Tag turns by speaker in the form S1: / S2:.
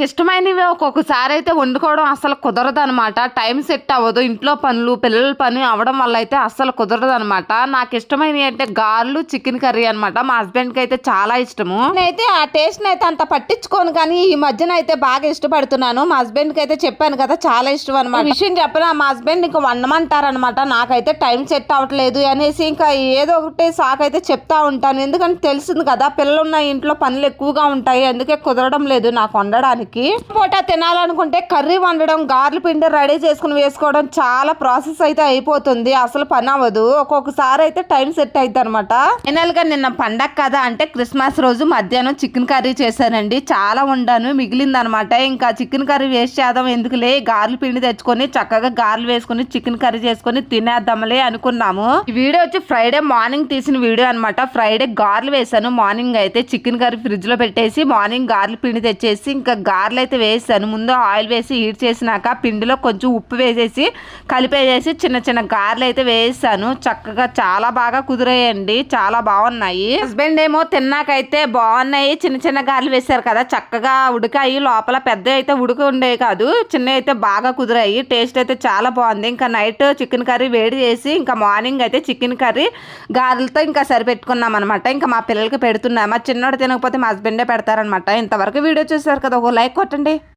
S1: మనకి ఇష్టమైనవి ఒక్కొక్కసారి అయితే వండుకోవడం అసలు కుదరదు అనమాట టైం సెట్ అవ్వదు. ఇంట్లో పనులు పిల్లల పని అవడం వల్ల అయితే అస్సలు కుదరదు అనమాట నాకు ఇష్టమైనవి అంటే గార్లు చికెన్ కర్రీ అనమాట మా హస్బెండ్కి అయితే చాలా ఇష్టము. నేనైతే ఆ టేస్ట్ అయితే అంత పట్టించుకోను కానీ ఈ మధ్యన అయితే బాగా ఇష్టపడుతున్నాను. మా హస్బెండ్కి అయితే చెప్పాను కదా చాలా ఇష్టం అనమాట విషయం చెప్పిన? మా హస్బెండ్ ఇంకా వండమంటారనమాట నాకైతే టైం సెట్ అవ్వట్లేదు అనేసి ఇంకా ఏదో ఒకటి సాక్ అయితే చెప్తా ఉంటాను. ఎందుకంటే తెలిసింది కదా పిల్లలు ఉన్న ఇంట్లో పనులు ఎక్కువగా ఉంటాయి. అందుకే కుదరడం లేదు నాకు వండడానికి. పూట తినాలనుకుంటే కర్రీ వండడం గార్లు పిండి రెడీ చేసుకుని వేసుకోవడం చాలా ప్రాసెస్ అయితే అయిపోతుంది. అసలు పని అవ్వదు. ఒక్కొక్కసారి అయితే టైం సెట్ అవుతుంది అనమాట ఫైనల్గా నిన్న పండగ కదా అంటే క్రిస్మస్ రోజు మధ్యాహ్నం చికెన్ కర్రీ చేశానండి. చాలా వండాను మిగిలింది అనమాట ఇంకా చికెన్ కర్రీ వేస్ట్ చేద్దాం ఎందుకులే? గార్లు పిండి తెచ్చుకొని చక్కగా గార్లు వేసుకొని చికెన్ కర్రీ చేసుకొని తినేద్దాంలే అనుకున్నాము. ఈ వీడియో వచ్చి ఫ్రైడే మార్నింగ్ తీసిన వీడియో అనమాట ఫ్రైడే గార్లు వేసాను మార్నింగ్ అయితే చికెన్ కర్రీ ఫ్రిడ్జ్లో పెట్టేసి మార్నింగ్ గార్లు పిండి తెచ్చేసి ఇంకా గారెలు అయితే వేసాను ముందు ఆయిల్ వేసి హీట్ చేసినాక పిండిలో కొంచెం ఉప్పు వేసేసి కలిపేసేసి చిన్న చిన్న గారెలు అయితే వేసాను చక్కగా చాలా బాగా కుదిరాయండి. చాలా బాగున్నాయి. హస్బెండ్ ఏమో తిన్నాకైతే బాగున్నాయి. చిన్న చిన్న గారెలు వేశారు కదా. చక్కగా ఉడికాయి. లోపల పెద్ద అయితే ఉడికి ఉండేవి కాదు. చిన్న అయితే బాగా కుదిరాయి. టేస్ట్ అయితే చాలా బాగుంది. ఇంకా నైట్ చికెన్ కర్రీ వేడి చేసి ఇంకా మార్నింగ్ అయితే చికెన్ కర్రీ గారెలతో ఇంకా సరిపెట్టుకున్నాం అనమాట ఇంకా మా పిల్లలకి పెడుతున్నాం మా చిన్నోడు తినకపోతే మా హస్బెండే పెడతారనమాట ఇంతవరకు వీడియో చూసారు కదా ఒక లైక్ కొట్టండి